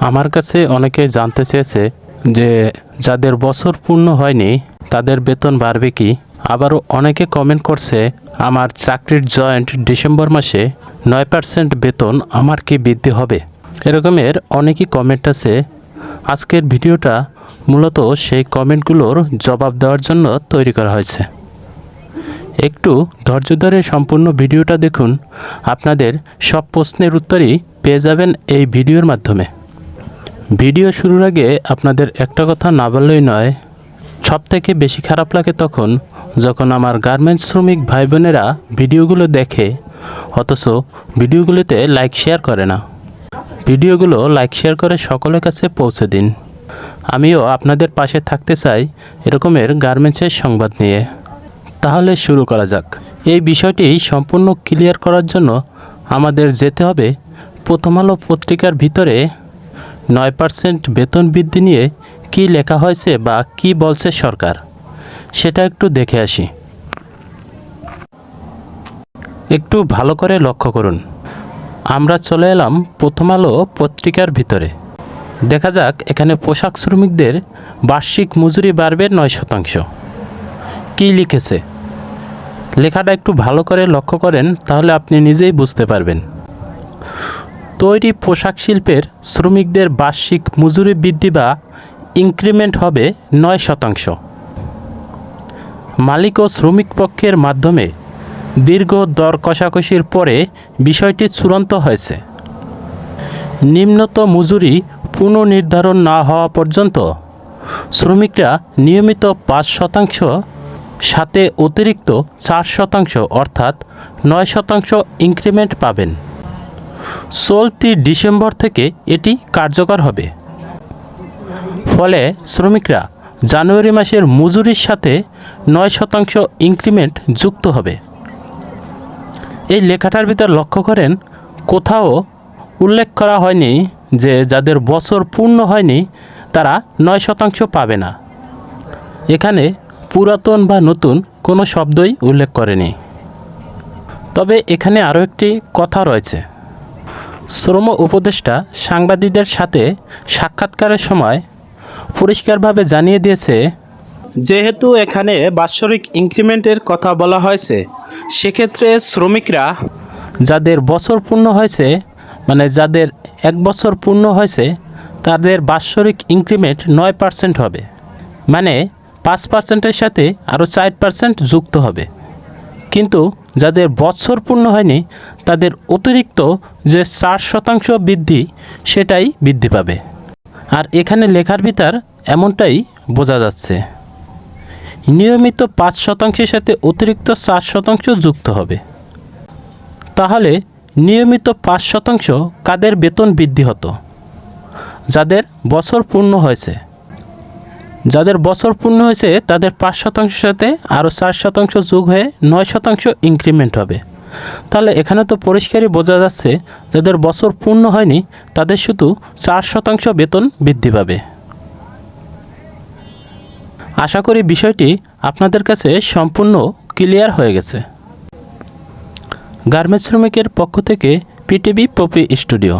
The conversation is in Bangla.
আমার কাছে অনেকে জানতে চেয়েছে যে যাদের বছর পূর্ণ হয়নি, তাদের বেতন বাড়বে কি? আবারও অনেকে কমেন্ট করছে, আমার চাকরির জয়েন্ট ডিসেম্বর মাসে নয় পার্সেন্ট বেতন আমার কি বৃদ্ধি হবে? এরকমের অনেকই কমেন্ট আছে। আজকের ভিডিওটা মূলত সেই কমেন্টগুলোর জবাব দেওয়ার জন্য তৈরি করা হয়েছে। একটু ধৈর্য ধরে সম্পূর্ণ ভিডিওটা দেখুন। আপনাদের সব প্রশ্নের উত্তরই পেয়ে যাবেন এই ভিডিওর মাধ্যমে। ভিডিও শুরুর আগে আপনাদের একটা কথা না বললেই নয়, সব থেকে বেশি খারাপ লাগে তখন যখন আমার গার্মেন্টস শ্রমিক ভাই বোনেরা ভিডিওগুলো দেখে, অথচ ভিডিওগুলোতে লাইক শেয়ার করে না। ভিডিওগুলো লাইক শেয়ার করে সকলের কাছে পৌঁছে দিন। আমিও আপনাদের পাশে থাকতে চাই এরকমের গার্মেন্টসের সংবাদ নিয়ে। তাহলে শুরু করা যাক। এই বিষয়টি সম্পূর্ণ ক্লিয়ার করার জন্য আমাদের যেতে হবে প্রথম আলো পত্রিকার ভিতরে নয় পার্সেন্ট বেতন বৃদ্ধি নিয়ে কি লেখা হয়েছে বা কি বলছে সরকার, সেটা একটু দেখে আসি। একটু ভালো করে লক্ষ্য করুন। আমরা চলে এলাম প্রথম আলো পত্রিকার ভিতরে। দেখা যাক এখানে পোশাক শ্রমিকদের বার্ষিক মজুরি বাড়বে নয় শতাংশ। কী লিখেছে? লেখাটা একটু ভালো করে লক্ষ্য করেন, তাহলে আপনি নিজেই বুঝতে পারবেন। তৈরি পোশাক শিল্পের শ্রমিকদের বার্ষিক মজুরি বৃদ্ধি বা ইনক্রিমেন্ট হবে নয় শতাংশ। মালিক ও শ্রমিক পক্ষের মাধ্যমে দীর্ঘ দর কষাকষির পরে বিষয়টি চূড়ান্ত হয়েছে। নিম্নত মজুরি পুনর্নির্ধারণ না হওয়া পর্যন্ত শ্রমিকরা নিয়মিত পাঁচ শতাংশ, সাথে অতিরিক্ত চার শতাংশ অর্থাৎ নয় শতাংশ ইনক্রিমেন্ট পাবেন। চলতি ডিসেম্বর থেকে এটি কার্যকর হবে। ফলে শ্রমিকরা জানুয়ারি মাসের মজুরির সাথে নয় শতাংশ ইনক্রিমেন্ট যুক্ত হবে। এই লেখাটার ভিতর লক্ষ্য করেন, কোথাও উল্লেখ করা হয়নি যে যাদের বছর পূর্ণ হয়নি তারা নয় শতাংশ পাবে না। এখানে পুরাতন বা নতুন কোনো শব্দই উল্লেখ করেনি। তবে এখানে আরও একটি কথা রয়েছে। শ্রম উপদেষ্টা সাংবাদিকদের সাথে সাক্ষাৎকারের সময় পরিষ্কারভাবে জানিয়ে দিয়েছে, যেহেতু এখানে বাৎসরিক ইনক্রিমেন্টের কথা বলা হয়েছে, সেক্ষেত্রে শ্রমিকরা যাদের বছর পূর্ণ হয়েছে মানে যাদের এক বছর পূর্ণ হয়েছে, তাদের বাৎসরিক ইনক্রিমেন্ট নয় পার্সেন্ট হবে। মানে পাঁচ পার্সেন্টের সাথে আরও চার পার্সেন্ট যুক্ত হবে। কিন্তু যাদের বৎসর পূর্ণ হয়নি, তাদের অতিরিক্ত যে চার শতাংশ বৃদ্ধি, সেটাই বৃদ্ধি পাবে। আর এখানে লেখার ভিতর এমনটাই বোঝা যাচ্ছে। নিয়মিত পাঁচ শতাংশের সাথে অতিরিক্ত চার শতাংশ যুক্ত হবে। তাহলে নিয়মিত পাঁচ শতাংশ কাদের বেতন বৃদ্ধি হতো? যাদের বছর পূর্ণ হয়েছে। যাদের বছর পূর্ণ হয়েছে, তাদের পাঁচ শতাংশের সাথে আরও চার শতাংশ যোগ হয়ে নয় শতাংশ ইনক্রিমেন্ট হবে। তাহলে এখানে তো পরিষ্কারই বোঝা যাচ্ছে, যাদের বছর পূর্ণ হয়নি, তাদের শুধু চার শতাংশ বেতন বৃদ্ধি পাবে। আশা করি বিষয়টি আপনাদের কাছে সম্পূর্ণ ক্লিয়ার হয়ে গেছে। গার্মেন্টস শ্রমিকের পক্ষ থেকে পিটিভি পপি স্টুডিও